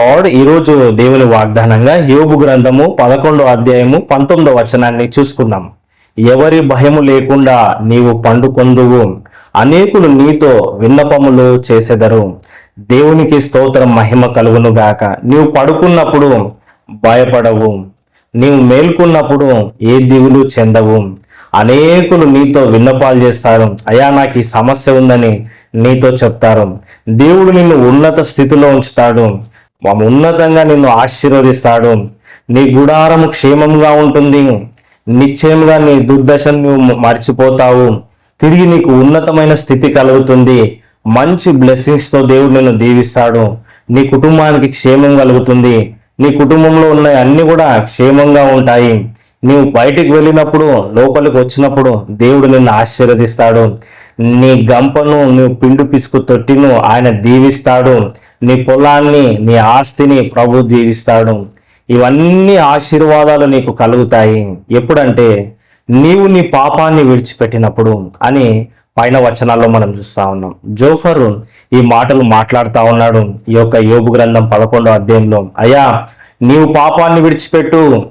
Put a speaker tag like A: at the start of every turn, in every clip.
A: God ఈరోజు దేవుని వాగ్దానంగా యోగు గ్రంథము పదకొండో అధ్యాయము పంతొమ్మిదో వచనాన్ని చూసుకుందాం. ఎవరి భయము లేకుండా నీవు పండుకొందువు అనేకులు నీతో విన్నపములు చేసెదరు. దేవునికి స్తోత్రం మహిమ కలుగును గాక. నీవు పడుకున్నప్పుడు భయపడవు నీవు మేల్కొన్నప్పుడు ఏ దిగులు చెందవు. అనేకులు నీతో విన్నపాలు చేస్తారు. అయా నాకు ఈ సమస్య ఉందని నీతో చెప్తారు. దేవుడు నిన్ను ఉన్నత స్థితిలో ఉంచుతాడు. ఉన్నతంగా నిన్ను ఆశీర్వదిస్తాడు. నీ గుడారము క్షేమంగా ఉంటుంది. నిశ్చయంగా నీ దుర్దశను నువ్వు మర్చిపోతావు. తిరిగి నీకు ఉన్నతమైన స్థితి కలుగుతుంది. మంచి బ్లెస్సింగ్స్తో దేవుడు నిన్ను దీవిస్తాడు. నీ కుటుంబానికి క్షేమం కలుగుతుంది. నీ కుటుంబంలో ఉన్న అన్ని కూడా క్షేమంగా ఉంటాయి. నీవు బయటికి వెళ్ళినప్పుడు లోపలికి వచ్చినప్పుడు దేవుడు నిన్ను ఆశీర్వదిస్తాడు. నీ గంపను నువ్వు పిండు పిచ్చుకు తొట్టిను ఆయన దీవిస్తాడు. నీ పొలాన్ని నీ ఆస్తిని ప్రభు దీవిస్తాడు. ఇవన్నీ ఆశీర్వాదాలు నీకు కలుగుతాయి. ఎప్పుడంటే నీవు నీ పాపాన్ని విడిచిపెట్టినప్పుడు అని పైన వచనాల్లో మనం చూస్తా ఉన్నాం. జోఫర్ ఈ మాటలు మాట్లాడుతూ ఉన్నాడు. ఈ యొక్క యోగు గ్రంథం పదకొండో అధ్యాయంలో అయ్యా నీవు పాపాన్ని విడిచిపెట్టు.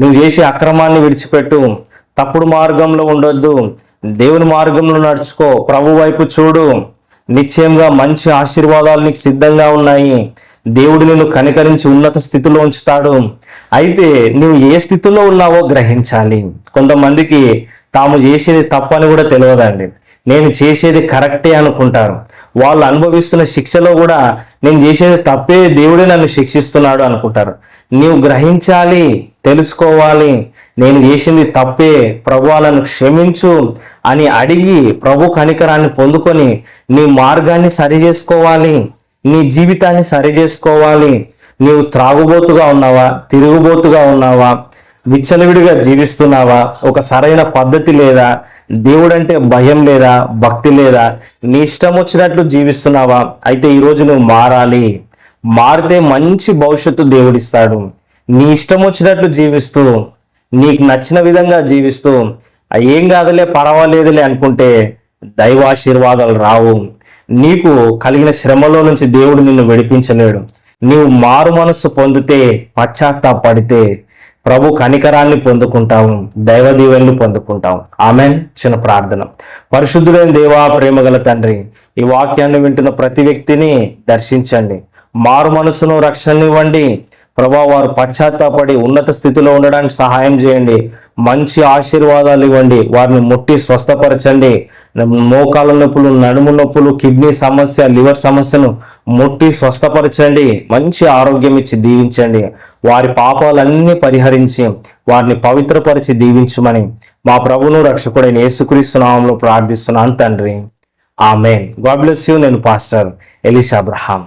A: నువ్వు చేసే అక్రమాన్ని విడిచిపెట్టు. తప్పుడు మార్గంలో ఉండొద్దు. దేవుని మార్గంలో నడుచుకో. ప్రభు వైపు చూడు. నిశ్చయంగా మంచి ఆశీర్వాదాలు నీకు సిద్ధంగా ఉన్నాయి. దేవుడు నిన్ను కనికరించి ఉన్నత స్థితిలో ఉంచుతాడు. అయితే నువ్వు ఏ స్థితిలో ఉన్నావో గ్రహించాలి. కొంతమందికి తాము చేసేది తప్పని కూడా తెలియదండి. నేను చేసేది కరెక్టే అనుకుంటారు. వాళ్ళు అనుభవిస్తున్న శిక్షలో కూడా నేను చేసేది తప్పే దేవుడే నన్ను శిక్షిస్తున్నాడు అనుకుంటారు. నీవు గ్రహించాలి. తెలుసుకోవాలి. నేను చేసింది తప్పే. ప్రభువాలను క్షమించు అని అడిగి ప్రభు కనికరాన్ని పొందుకొని నీ మార్గాన్ని సరి చేసుకోవాలి నీ జీవితాన్ని సరి చేసుకోవాలి నీవు త్రాగుబోతుగా ఉన్నావా? తిరుగుబోతుగా ఉన్నావా? విచ్చలవిడిగా జీవిస్తున్నావా? ఒక సరైన పద్ధతి లేదా? దేవుడంటే భయం లేదా? భక్తి లేదా? నీ ఇష్టం వచ్చినట్లు జీవిస్తున్నావా? అయితే ఈరోజు నువ్వు మారాలి. మారితే మంచి భవిష్యత్తు దేవుడిస్తాడు. నీ ఇష్టం వచ్చినట్లు జీవిస్తూ నీకు నచ్చిన విధంగా జీవిస్తూ ఏం కాదులే పర్వాలేదులే అనుకుంటే దైవాశీర్వాదాలు రావు. నీకు కలిగిన శ్రమలో నుంచి దేవుడు నిన్ను విడిపించలేడు. నీవు మారు మనస్సు పొందితే పశ్చాత్తాపడితే ప్రభు కనికరాన్ని పొందుకుంటాము దైవ దీవెనలు పొందుకుంటాం ఆమెన్. చిన్న ప్రార్థన. పరిశుద్ధులైన దేవా ప్రేమగల తండ్రి ఈ వాక్యాన్ని వింటున్న ప్రతి వ్యక్తిని దర్శించండి. మారు మనసును రక్షణనివ్వండి. ప్రభా వారు పశ్చాత్తాపడి ఉన్నత స్థితిలో ఉండడానికి సహాయం చేయండి. మంచి ఆశీర్వాదాలు ఇవ్వండి. వారిని ముట్టి స్వస్థపరచండి. మోకాల నొప్పులు నడుము నొప్పులు కిడ్నీ సమస్య లివర్ సమస్యను ముట్టి స్వస్థపరచండి. మంచి ఆరోగ్యం ఇచ్చి దీవించండి. వారి పాపాలన్నీ పరిహరించి వారిని పవిత్రపరిచి దీవించమని మా ప్రభును రక్షకుడైన యేసుక్రీస్తు నామంలో ప్రార్థిస్తున్నాను తండ్రి. ఆమెన్. God bless you. నేను పాస్టర్ ఎలిషా అబ్రహాం.